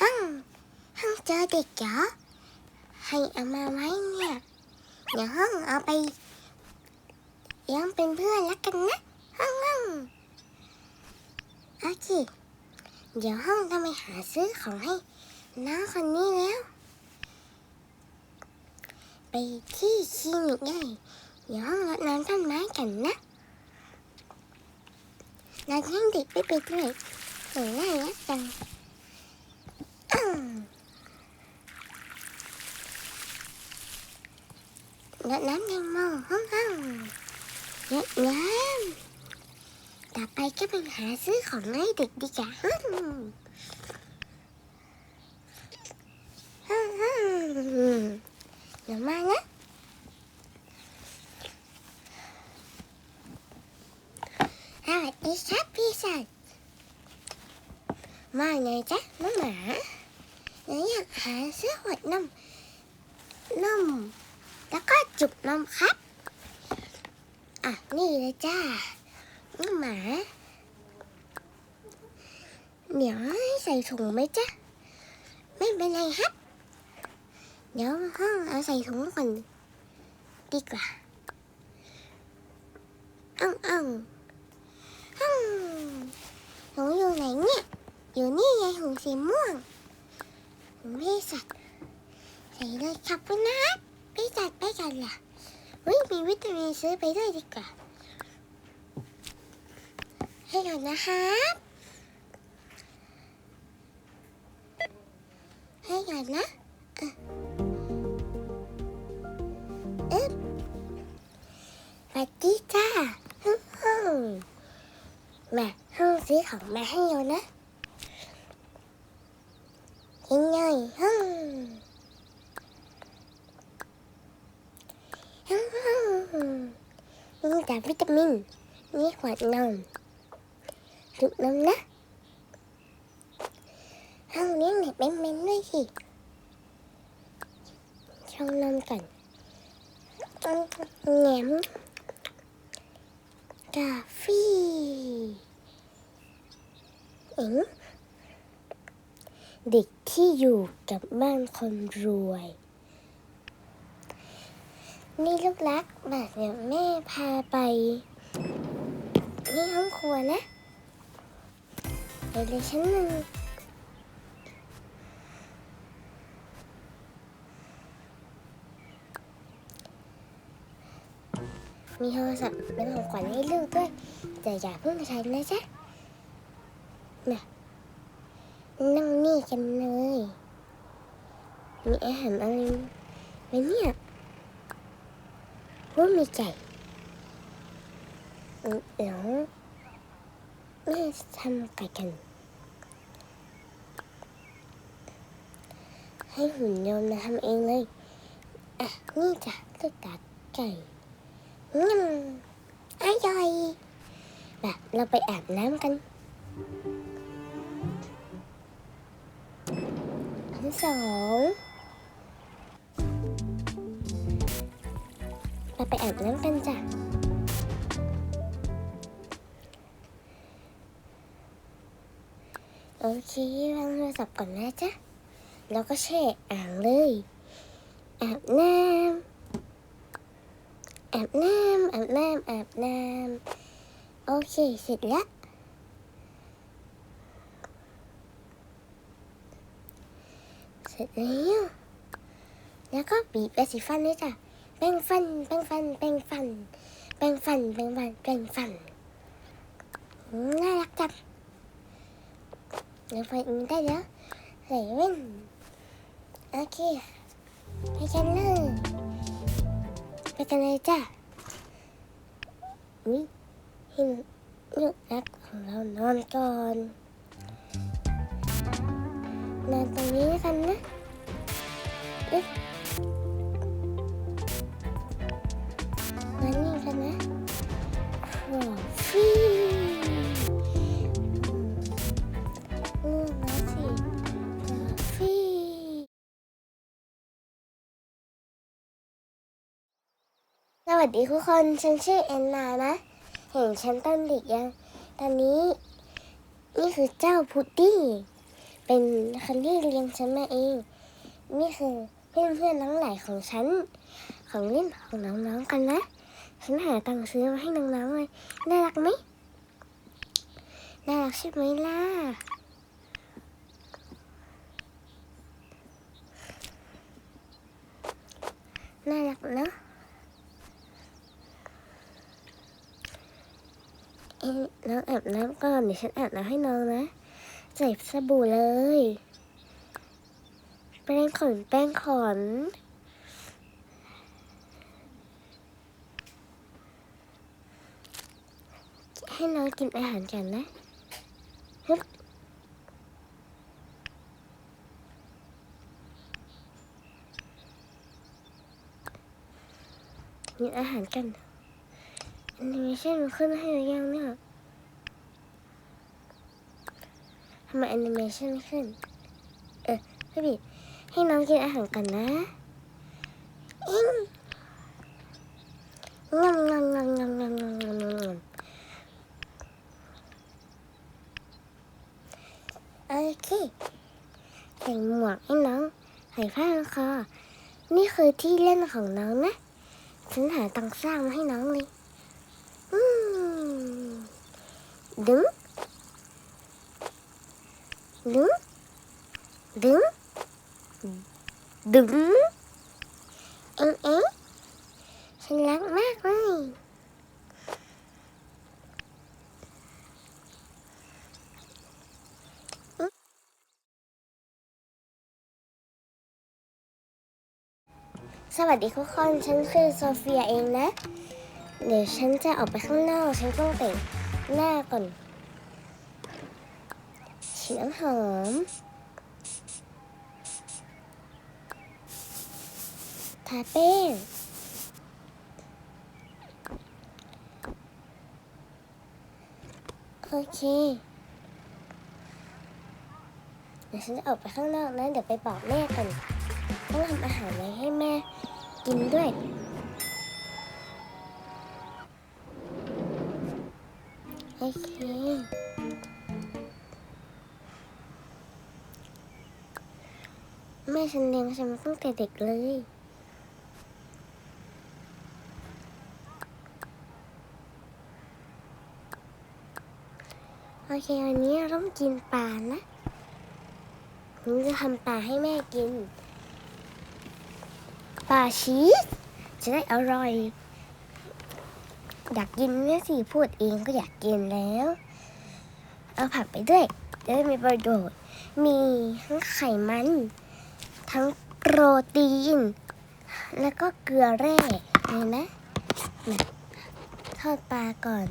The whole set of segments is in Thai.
ฮังฮังเจอเด็กเหรอให้เอามาไว้เนี่ยเดี๋ยวห้องเอาไปเลี้ยงเป็นเพื่อนแล้วกันนะห้องห้องโอเคเดี๋ยวห้องต้องไปหาซื้อของให้น้องคนนี้แล้ว ไปที่คลินิกได้เดี๋ยวห้องรดน้ำต้นไม้กันนะเราเลี้งเด็กไปไปด้วยเห็นน่ารักจังอ้าว รดน้ำแตงโมห้องห้องรดน้ำต่อไปก็ไปหาซื้อของให้เด็กดีกว่าฮึ่มฮึ่มฮึ่มเดี๋ยวมานะสวัสดีครับพี่สัตว์ว่าไงจ๊ะน้องหมาหนูอยากหาซื้อขวดนมนม แล้วก็จุกนมครับ อะ นี่เลยจ้าน้องหมา เดี๋ยวใส่ถุงไหมจ๊ะ ไม่เป็นไรครับ เดี๋ยวห้องเอาใส่ถุงก่อนดีกว่าอ้าวอ้าวห้องหนูอยู่ไหนเนี่ย อยู่นี่ไงถุงสีม่วงถุงพี่สัตว์ใส่เลยครับคุณนะครับ พี่จัดไปกันล่ะเฮ้ยมีวิตามินซื้อไปด้วยดีกว่า ให้ก่อนนะครับให้ก่อนนะอะอึ๊บสวัสดีจ้าฮึ่มฮึ่มมาห้องซื้อของมาให้เรานะกินเลยฮึ่ม นี่แต่ วิตามิน นี่ขวดนมจุกนมนะห้องเลี้ยงเด็กเป็นเมนๆด้วยสิชงนมก่อนแหนมกาแฟเอ็งเด็กที่อยู่กับบ้านคนรวย นี่ลูกรักแบบเดี๋ยวแม่พาไป นี่ห้องครัวนะเดี๋ยวเลยชั้นหนึ่งมีโทรศัพท์เป็นของขวัญให้ลูกด้วย แต่อย่าเพิ่งใช้นะจ๊ะมานั่งนี่กันเลย มีอาหารอะไรไหมเนี่ย ว่ามีไก่เดี๋ยวแม่ทำไก่กัน ให้หุ่นยนต์มาทำเองเลย อะ นี่จ้ะลูกตัดไก่อืมอร่อยแบบเราไปอาบน้ำกันอันสอง เราไปอาบน้ำกันจ้ะ โอเควางโทรศัพท์ก่อนนะจ๊ะ แล้วก็แช่อ่างเลย อาบน้ำอาบน้ำอาบน้ำอาบน้ำโอเคเสร็จแล้วเสร็จแล้วแล้วก็บีบยาสีฟันเลยจ้ะ ปรงฟันแปรงฟันแปรงฟันแปรงฟันแปรงฟันแปรงฟันน่ารักจังเดี๋ยวไฟอื่นได้แล้วใส่แว่นโอเคไปกันเลยไปกันเลยจ้ะอุ้ยให้ลูกรักของเรานอนก่อนนอนตรงนี้กันนะอึ๊บ วัสดีทุกคน ฉันชื่อแอนนานะ เห็นฉันตอนเด็กยัง ตอนนี้ นี่คือเจ้าพุดดิ้เป็นคนที่เลี้ยงฉันมาเอง นี่คือเพื่อนเพื่อนทั้งหลายของฉัน ของเล่นของน้องๆกันนะ ฉันหาตังค์ซื้อมาให้น้องๆเลย น่ารักไหม น่ารักใช่ไหมล่ะ น่ารักเนอะเองอาบน้ำก่อนเดี๋ยวฉันอาบน้ำให้น้องนะใส่สบู่เลย แป้งขนแป้งขนให้น้องกินอาหารกันนะฮึกินอาหารกันแอนิเมชันมันขึ้นให้หรือยังเนี่ยทำไมแอนิเมชันขึ้น เออพี่บิดให้น้องกินอาหารกันนะอิงงำงำงำงำงงงงโอเคใส่หมวกให้น้องใส่ผ้าพันคอนี่คือที่เล่นของน้องนะ ฉันหาตังสร้างมาให้น้องเลย อืมดึง ดึง ดึง ดึง เอ็งเอ็งฉันรักมากเลยสวัสดีทุกคน ฉันคือโซเฟียเองนะ เดี๋ยวฉันจะออกไปข้างนอก ฉันต้องแต่งหน้าก่อน ฉีดน้ำหอมทาแป้งโอเค เดี๋ยวฉันจะออกไปข้างนอกนะ เดี๋ยวไปบอกแม่ก่อนต้องทำอาหารไว้ให้แม่กินด้วย ฉันเลี้ยงฉันมาตั้งแต่เด็กเลย โอเควันนี้เราต้องกินปลานะฉันจะทำปลาให้แม่กิน ปลาชีสจะได้อร่อย อยากกินเนี่ยสิพูดเองก็อยากกินแล้ว เอาผักไปด้วยจะได้มีประโยชน์ มีทั้งไขมัน ทั้งโปรตีน แล้วก็เกลือแร่เลยนะมทอดปลาก่อน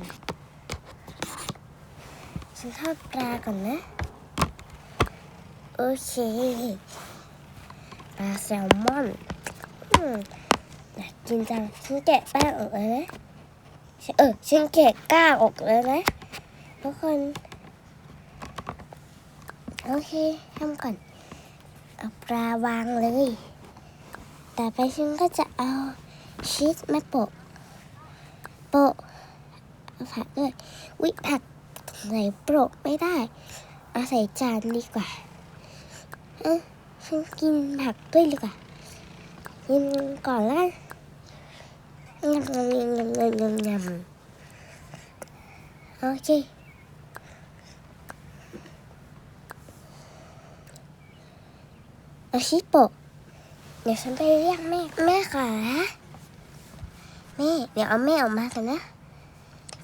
ฉันทอดปลาก่อนนะ โอเค ปลาแซลมอนอืมอยากกินจังฉันแกะแป้งออกเลยนะเออฉันแกะก้าออกเลยนะทุกคน โอเคทำก่อน เอาปลาวางเลย แต่ไปฉันก็จะเอาชีสมาโปะ โปะผักด้วยวิผักไหนโปะไม่ได้ เอาใส่จานดีกว่า เออฉันกินผักด้วยดีกว่า กินก่อนแล้วกันยำยำยำยำยำยำโอเค อาชิโปะเดี๋ยวฉันไปเรียกแม่ แม่ค่ะแม่เดี๋ยวเอาแม่ออกมากันนะ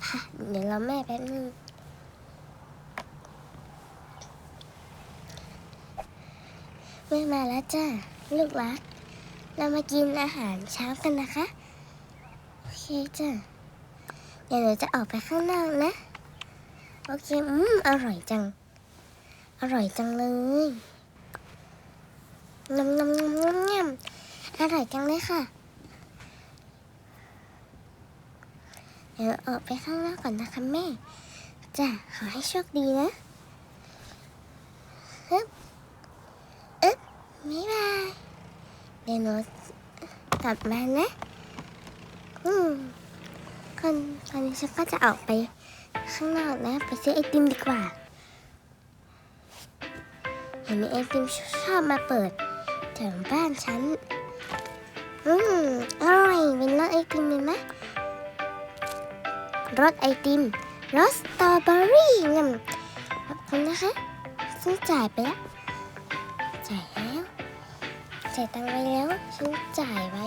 ค่ะเดี๋ยวเราแม่แป๊บนึงแม่มาแล้วจ้าลูกรัก เรามากินอาหารเช้ากันนะคะ โอเคจ้ะเดี๋ยวหนูจะออกไปข้างนอกนะ โอเค อืม อร่อยจัง อร่อยจังเลย ยำยำยำยำยำอร่อยจังเลยค่ะเดี๋ยวออกไปข้างนอกก่อนนะคะแม่จ้ะขอให้โชคดีนะฮึบอึ๊บบ๊ายบายเดี๋ยวหนูกลับมานะ อืมคนตอนนี้ฉันก็จะออกไปข้างนอกนะ ไปซื้อไอติมดีกว่าเห็นมีไอติมชอบมาเปิด ถวบ้านฉัน อืมอร่อยเป็นรสไอติมเลยไหมรสไอติมรสสตรอเบอรี่งมขอบคุณนะคะฉันจ่ายไปแล้ว จ่ายแล้ว จ่ายตังค์ไปแล้ว ฉันจ่ายไว้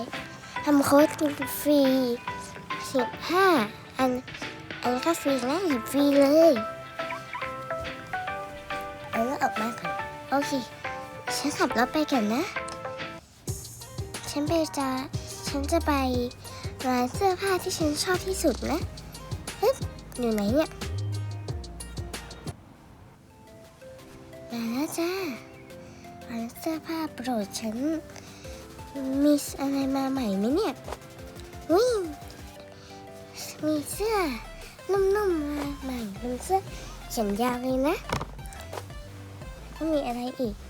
ทำโค้ดฟรีสิบห้าอัน อันนก็ฟรีนะหยิบฟรีเลยเอาแล้วออกมาก่อน โอเค ฉันขับรถไปก่อนนะ ฉันไปจะฉันจะไปร้านเสื้อผ้าที่ฉันชอบที่สุดนะฮึบอยู่ไหนเนี่ย มาแล้วจ้าร้านเสื้อผ้าโปรดฉัน มีอะไรมาใหม่ไหมเนี่ยวิ่งมีเสื้อนุ่มๆมาใหม่เป็นเสื้อแขนยาวเลยนะ มีอะไรอีก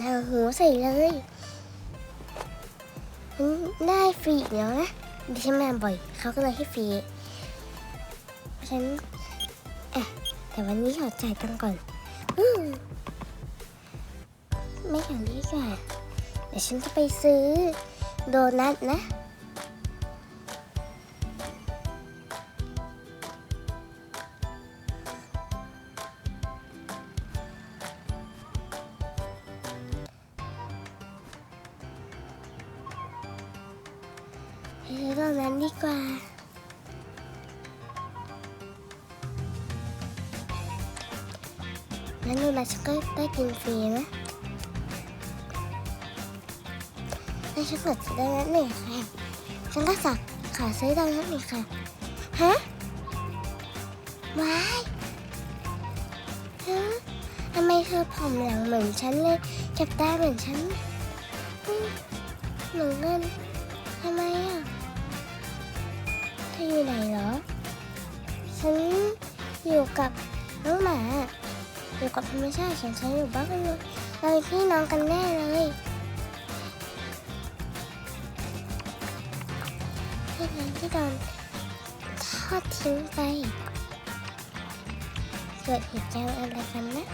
เอาหูใส่เลยได้ฟรีเดี๋ยวนะดิฉันมาบ่อย เขาก็เลยให้ฟรีฉันอะแต่วันนี้ขอจ่ายตังก่อนอืไม่อย่างนี้ดีกว่าเดี๋ยวฉันจะไปซื้อโดนัทนะ งั้นโดนัทฉันก็ได้กินฟรีนะให้ฉันกดโดนัทหนึ่งค่ะฉันก็สักขอซื้อโดนัทหนึ่งค่ะฮะว้ายเธอทำไมเธอผอมหลังเหมือนฉันเลยจับตาเหมือนฉันอืมเหมือนกันทำไมอะเธออยู่ไหนเหรอ ฉันอยู่กับน้องหมา อยู่กับธรรมชาติฉันฉันอยู่บ้านกันเลยเราเป็นพี่น้องกันแน่เลยที่ไหนที่โดนทอดทิ้งไปเกิดเหตุการณ์อะไรกันนะ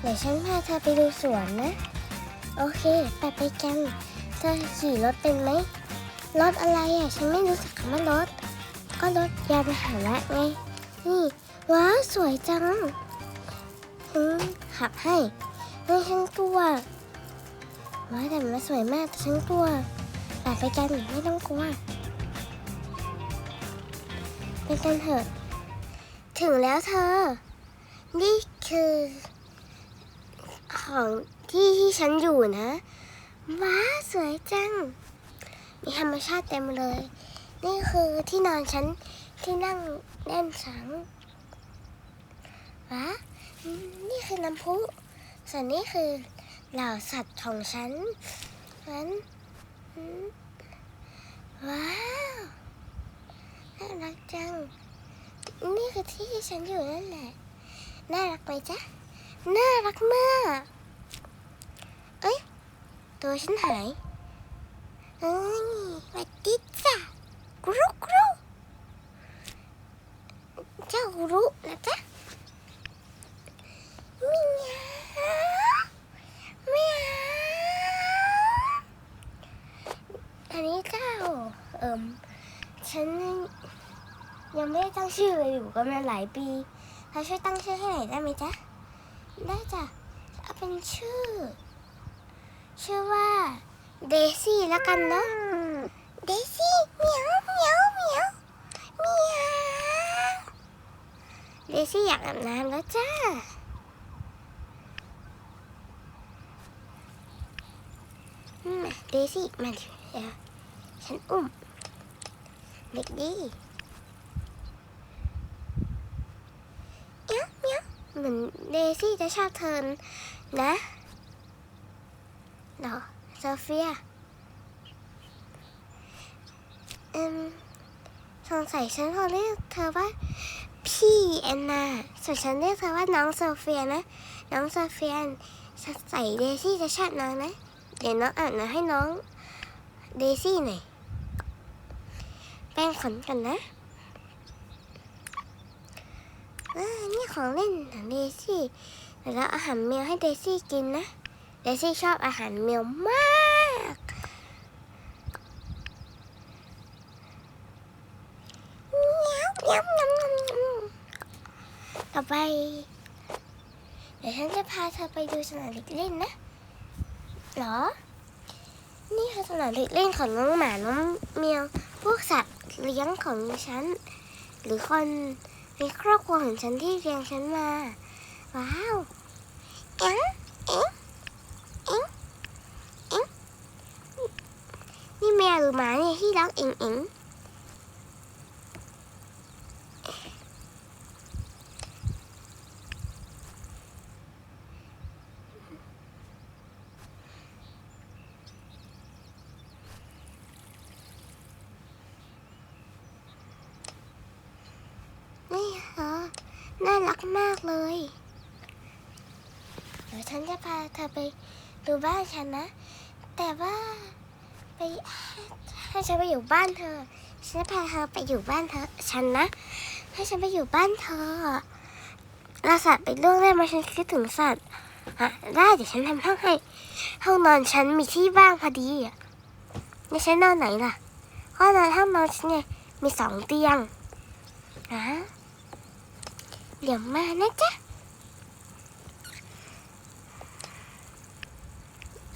เดี๋ยวฉันพาเธอไปดูสวนนะ โอเค ไปไปกันเธอขี่รถเป็นไหมรถอะไรอะ ฉันไม่รู้จักคำว่ารถก็รถยานพาหนะไง นี่ ว้าวสวยจังฉันขับให้ไม่ฉันกลัวว้าแต่มันสวยมากแต่ฉันกลัวไปไปกันไม่ต้องกลัวไปกันเถอะ ถึงแล้วเธอ นี่คือ ของที่ที่ฉันอยู่นะ ว้าสวยจัง มีธรรมชาติเต็มเลย นี่คือที่นอนฉันที่นั่ง เล่นสังว้าอืมนี่คือน้ำพุส่วนนี้คือเหล่าสัตว์ของฉันฉันว้าวน่ารักจัง นี่คือที่ที่ฉันอยู่นั่นแหละ น่ารักไหมจ๊ะ น่ารักมาก เอ้ย ตัวฉันหายเอ้ยวัสดีจ้ะกรุกรุเจ้ากรุนะจ๊ะเมียวเมียวอันนี้เจ้า เอิมฉันยังไม่ได้ตั้งชื่อเลยอยู่ กันมาหลายปีเธอช่วยตั้งชื่อให้หน่อยได้ไหมจ๊ะ ได้จ้ะเอาเป็นชื่อ ชื่อว่าเดซี่แล้วกันเนาะ เดซี่เหมียวเหมียวเหมียวเหมียวเดซี่อยากอาบน้ำแล้วจ้าเดซี่มาเดี๋ยวฉันอุ้มเด็กดีเมียว เหมือนเดซี่จะชอบเธอนะเนาะโซเฟียอืมสงสัยฉันคงเรียกเธอว่าพี่แอนนาส่วนฉันเรียกเธอว่าน้องโซเฟียนะ น้องโซเฟียใส่เดซี่จะชอบน้องนะ เดี๋ยวน้องอ่านนะให้น้องเดซี่หน่อยแป้งขนกันนะ อ่านี่ของเล่นของเดซี่เดี๋ยวอาหารแมวให้เดซี่กินนะ เดซี่ชอบอาหารแมวมากเงี้ยวเงี้ยวเงี้ยวเงี้ยวต่อไป เดี๋ยวฉันจะพาเธอไปดูสนามเด็กเล่นนะเหรอ นี่คือสนามเด็กเล่นของน้องหมา น้องแมวพวกสัตว์เลี้ยงของฉัน หรือคน มีครอบครัวของฉันที่เลี้ยงฉันมา ว้าวเอ็งเอ็งเอ็งเอ็งนี่แมวหรือหมาเนี่ยที่รักเอ็งเอ็งนี่ค่ะ น่ารักมากเลย เดี๋ยวฉันจะพาเธอไปดูบ้านฉันนะ แต่ว่าไปให้ฉันไปอยู่บ้านเธอ ฉันจะพาเธอไปอยู่บ้านเธอ ฉันนะ ให้ฉันไปอยู่บ้านเธอเราสัตว์ไปเรื่องได้มาฉันคิดถึงสัตว์อะได้เดี๋ยวฉันทำห้องให้ ห้องนอนฉันมีที่ว่างพอดีอะนี่ฉันนอนไหนล่ะห้องนอนห้องนอนฉันเนี่ยมีสองเตียงนะ เดี๋ยวมานะจ๊ะ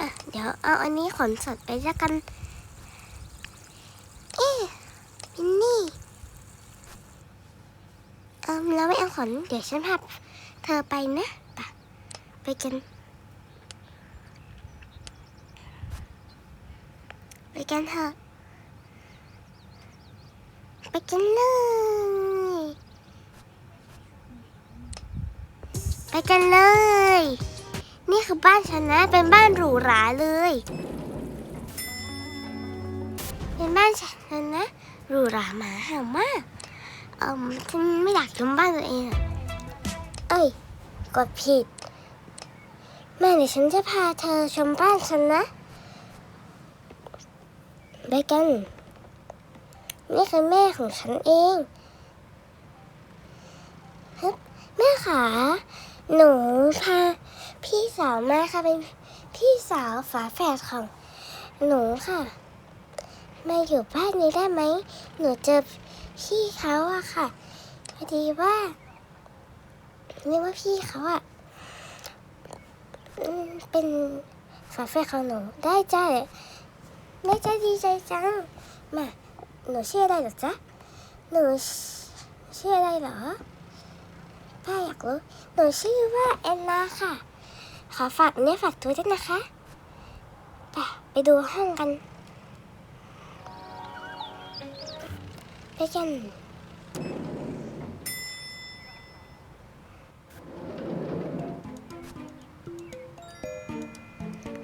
อะเดี๋ยวเอาอันนี้ขนสดไปแล้วกัน เอ๊มินนี่เอิมเราไม่เอาขนเดี๋ยวฉันพาเธอไปนะไปไปกันไปกันเถอะไปกันเลย ไป กันเลย นี่คือบ้านฉันนะ เป็นบ้านหรูหราเลย เป็นบ้านฉันนะหรูหราหมาห่ามาก เออฉันไม่อยากชมบ้านตัวเองอะเอ้ย กดผิด แม่เดี๋ยวฉันจะพาเธอชมบ้านฉันนะไปกัน นี่คือแม่ของฉันเองฮึแม่ขา หนูพาพี่สาวมาค่ะเป็นพี่สาวฝาแฝดของหนูค่ะ มาอยู่บ้านนี้ได้ไหม หนูเจอพี่เขาอะค่ะพอดีว่าเรียกว่าพี่เขาอะเป็นฝาแฝดของหนูได้จ้ะได้จ้ะดีใจจังมาหนูชื่ออะไรเหรอจ๊ะหนูชื่ออะไรเหรอ ป้าอยากรู้ หนูชื่อว่าแอนนาค่ะ ขอฝากเนื้อฝากตัวด้วยนะคะ ไปไปดูห้องกัน ไปกัน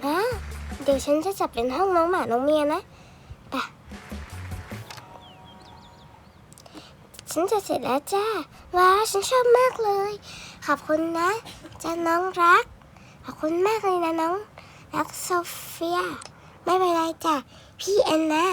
อะเดี๋ยวฉันจะจับเป็นห้องน้องหมาน้องเมียนะ ฉันจะเสร็จแล้วจ้า ว้าว ฉันชอบมากเลย ขอบคุณนะจ้าน้องรัก ขอบคุณมากเลยนะน้อง รักโซเฟีย ไม่เป็นไรจ้ะ พี่แอนนา